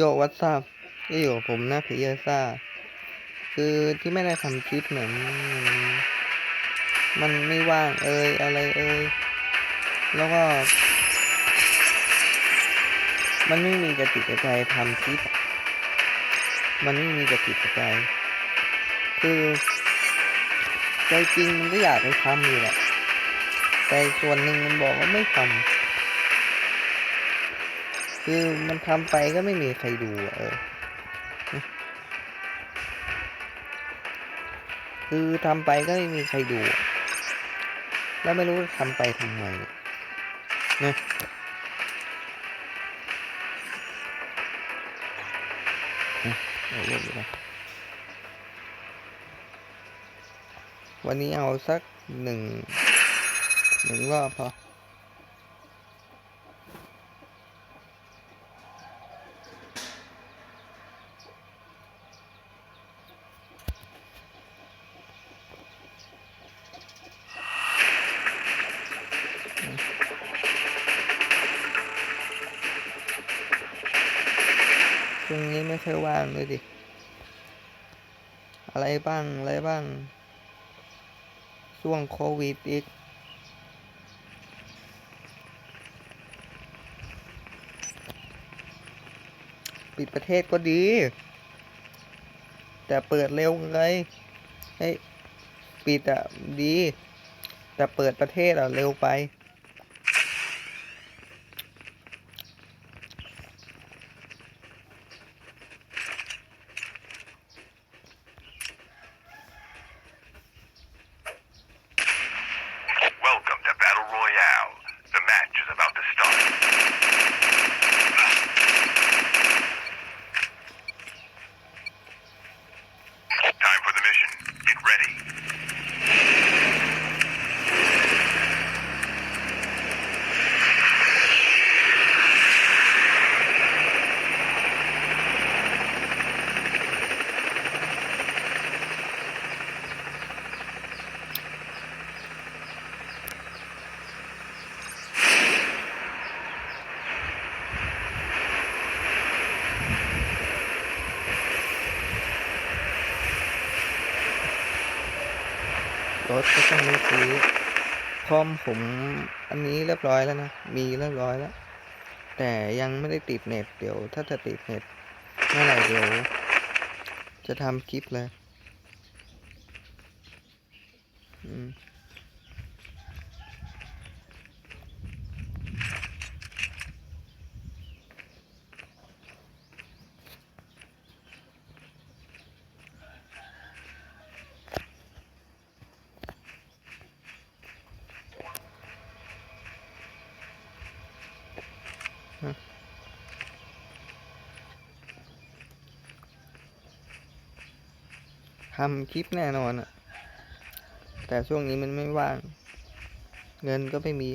โยวัตซับก็อยู่ผมนะพีเอซ่า คือที่ไม่ได้ทำคลิปเหมือน มันไม่ว่างเอ่ยอะไรเอ่ยแล้วก็ มันไม่มีกระติกใจทำคลิป มันไม่มีกระติกใจ คือใจจริงมันก็อยากไปทำอยู่แหละแต่ส่วนหนึ่งมันบอกว่าไม่ทำ คือมันทำไปก็ไม่มีใครดูอะเออคือทำไปก็ไม่มีใครดู แล้วไม่รู้ทำไปทำไมนะนะเอาเรื่องนี้นะวันนี้เอาสักหนึ่งหนึ่งรอบพอ ช่วงนี้ไม่ค่อยว่างเลยดิ อะไรบ้าง อะไรบ้าง ช่วงโควิดอีก ปิดประเทศก็ดี แต่เปิดเร็วไงให้ปิดอะดี แต่เปิดประเทศอะเร็วไป รถก็ต้องมีซื้อคอมผมอันนี้เรียบร้อยแล้วนะ มีเรียบร้อยแล้ว แต่ยังไม่ได้ติดเน็ตเดี๋ยว ถ้าจะติดเน็ตเมื่อไหร่เดี๋ยว จะทำคลิปเลย อืม ทำคลิปแน่นอนอะแต่ช่วงนี้มันไม่ว่าง เงินก็ไม่มี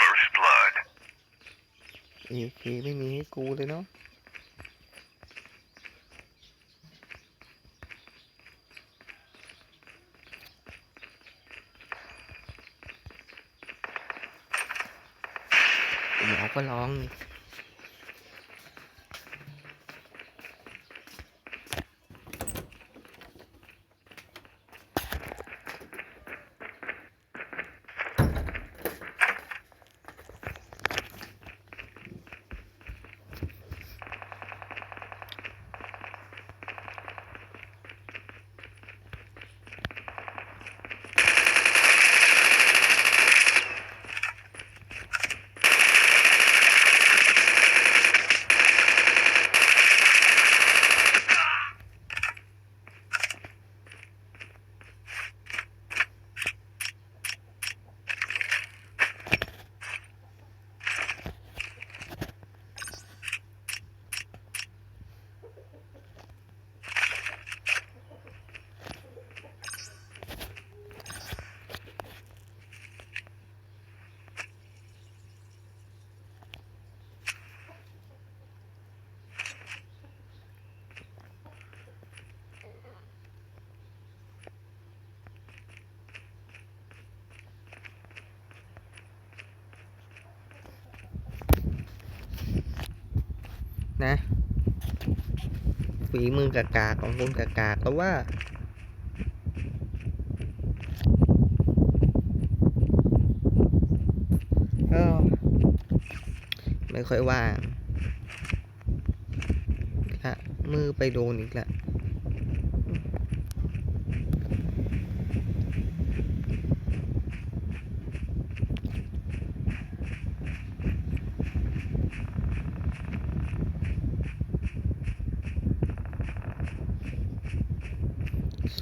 First blood. เอเคไม่มีให้กูเลยเนาะ เดี๋ยว ก็ร้องนี่ นะฝีมือกากาของคุณกากาแต่ว่าไม่ค่อยว่างละมือไปโดนอีกละ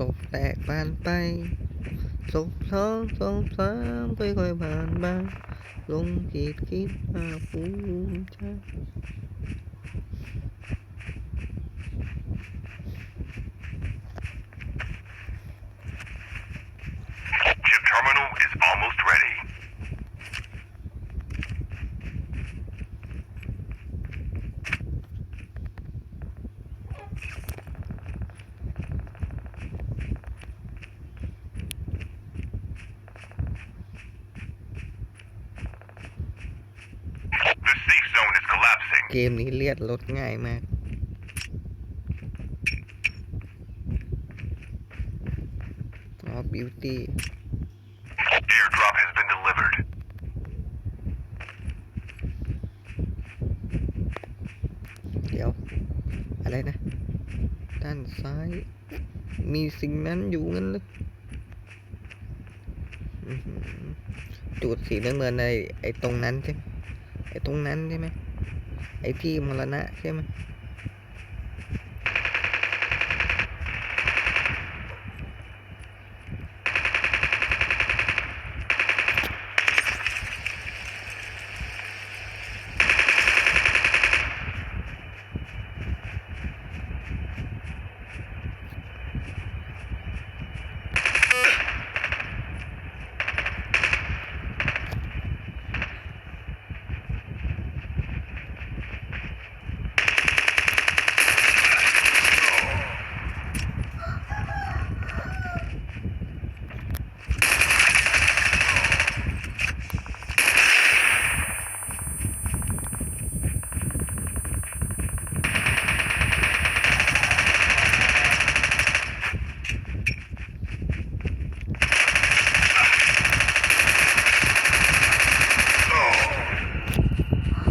ศพแตกบานไปศพสองศพสามค่อยๆผ่านมาลงคิดคิดมาภูมิใจ เกมนี้เลียดลดง่ายมากอ๋อบิวตี้ Airdrop has been delivered. เดี๋ยว อะไรนะ ด้านซ้าย มีสิ่งนั้นอยู่งั้นเลยอื้อหือจุดสีน้ำเงินในไอ้ตรงนั้นใช่ไหมไอ้ตรงนั้นใช่ไหม ไอพี่มรณะใช่ไหม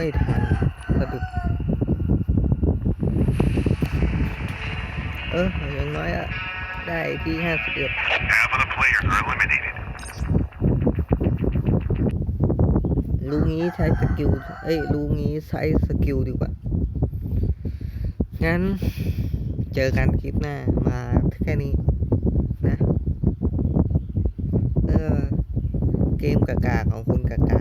ไม่ทันสะดุดเอออย่างน้อยอะได้ที่ห้าสิบเอ็ด Half of the players are eliminated. ลูกนี้ใช้สกิล เอ้ยลูกนี้ใช้สกิลดีกว่า งั้นเจอกันคลิปหน้ามาแค่นี้นะ เออ เกมกากาของคุณกากา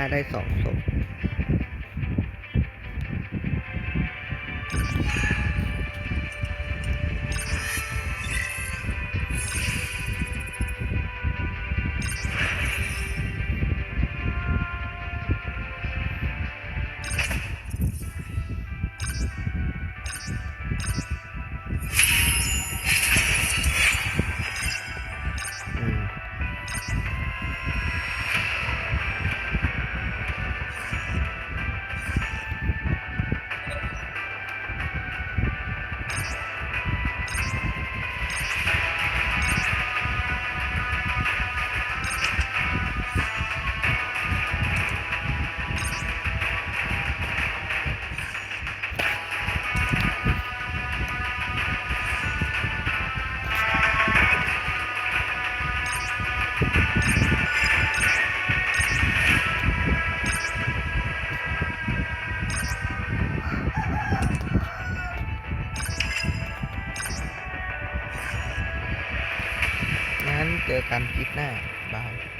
าได้สอง